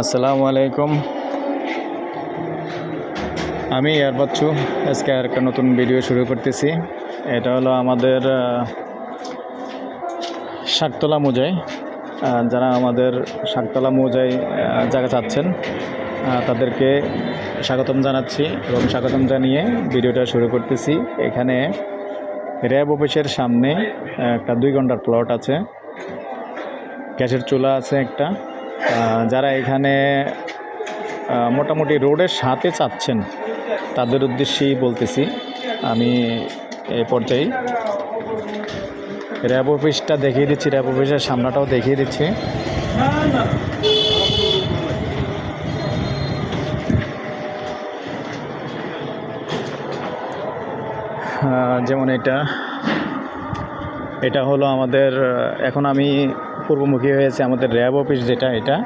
আসসালামু আলাইকুম। আমি এয়ার বাচ্চু। আজকে আর একটা নতুন ভিডিও শুরু করতেছি। এটা হলো আমাদের শাকতলা মোজাই। যারা আমাদের শাকতলা মোজাই জায়গা চাচ্ছেন তাদেরকে স্বাগতম জানাচ্ছি এবং স্বাগতম জানিয়ে ভিডিওটা শুরু করতেছি। এখানে র্যাব অফিসের সামনে একটা দুই ঘণ্টার প্লট আছে। গ্যাসের চুলা আছে একটা। যারা এখানে মোটামুটি রোডের সাথে চাচ্ছেন, তাদের উদ্দেশ্যেই বলতেছি, আমি এ পর্যায়ে র্যাব অফিসটা দেখিয়ে দিচ্ছি, র্যাব অফিসের সামনাটাও দেখিয়ে দিচ্ছি। যেমন এটা এটা হলো আমাদের, এখন আমি পূর্বমুখী হয়েছে আমাদের র্যাব অফিস যেটা, এটা।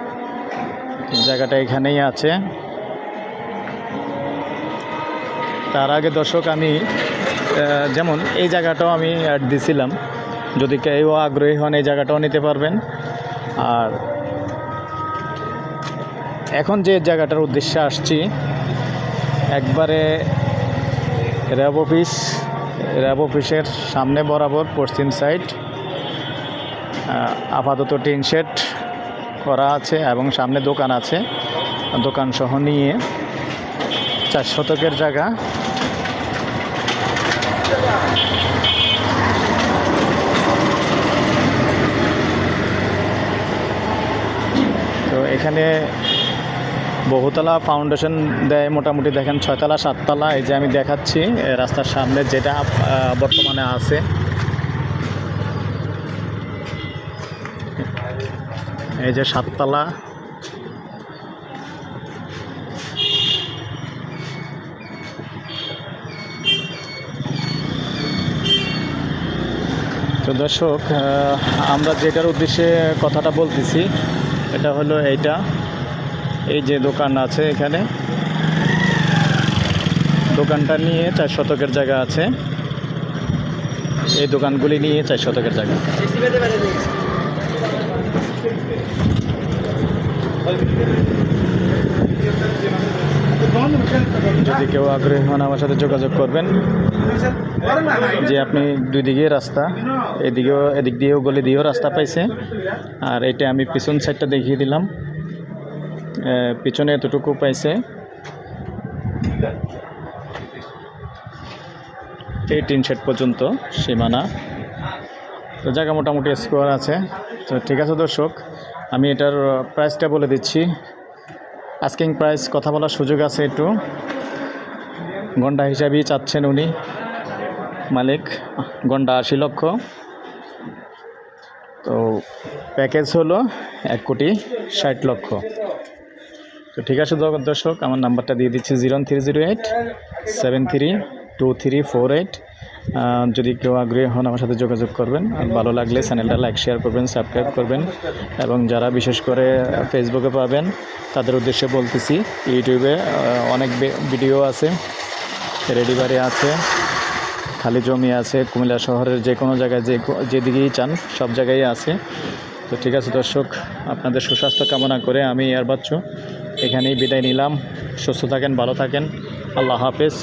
জায়গাটা এখানেই আছে। তার আগে দর্শক, আমি যেমন এই জায়গাটাও আমি অ্যাড দিছিলাম। যদি কেউ আগ্রহী হন, এই জায়গাটাও নিতে পারবেন। আর এখন যে জায়গাটার উদ্দেশ্যে আসছি, একবারে র্যাব অফিস, র্যাব অফিসের সামনে বরাবর পশ্চিম সাইড। আপাতত টিন শেড করা আছে এবং সামনে দোকান আছে। দোকান সহ নিয়ে চার শতকের জায়গা। তো এখানে বহুতলা ফাউন্ডেশন দেয় মোটামুটি দেখেন ছয়তলা, সাততলা। এই যে আমি দেখাচ্ছি রাস্তার সামনে যেটা বর্তমানে আছে। এই যে সাততলা। তো দর্শক আমরা যেটার উদ্দেশ্যে কথাটা বলতেছি, এটা হলো এইটা। এই যে দোকান আছে এখানে। দোকানটা নিয়ে চার শতকের জায়গা আছে। এই দোকানগুলি নিয়ে চার শতকের জায়গা। যদি কেউ আগ্রহী হন আমার সাথে যোগাযোগ করবেন। যে আপনি দুই দিকে রাস্তা, এদিকেও এদিক দিয়েও গলি দিয়েও রাস্তা পাইছে। আর এটা আমি পিছন সাইডটা দেখিয়ে দিলাম। পিছনে এতটুকু পাইছে। এই টিন শেড পর্যন্ত সীমানা। তো জায়গা মোটামুটি স্কোয়ার আছে। তো ঠিক আছে দর্শক আমি এটার প্রাইসটা বলে দিচ্ছি। আস্কিং প্রাইস কথা বলার সুযোগ আছে একটু। ঘণ্টা হিসাবেই চাচ্ছেন উনি। মালিক, ঘণ্টা আশি লক্ষ। তো প্যাকেজ হলো এক কোটি ষাট লক্ষ। তো ঠিক আছে দর্শক, আমার নাম্বারটা দিয়ে দিচ্ছি zero three zero eight, seven three two three four eight. যদি কেউ আগ্রহী হন আমার সাথে যোগাযোগ করবেন। আর ভালো লাগলে চ্যানেলটা লাইক শেয়ার করবেন সাবস্ক্রাইব করবেন এবং যারা বিশেষ করে ফেসবুকে পাবেন, তাদের উদ্দেশ্যে বলতেছি ইউটিউবে অনেক ভিডিও আছে রেডি বাড়ি আছে, খালি জমি আছে, কুমিল্লা শহরের যে কোনো জায়গায় যে যেদিকেই চান, সব জায়গায় আছে। তো ঠিক আছে দর্শক, আপনাদের সুস্বাস্থ্য কামনা করে আমি এয়ার বাচ্চু এখানেই বিদায় নিলাম। সুস্থ থাকেন, ভালো থাকেন। আল্লাহ হাফেজ।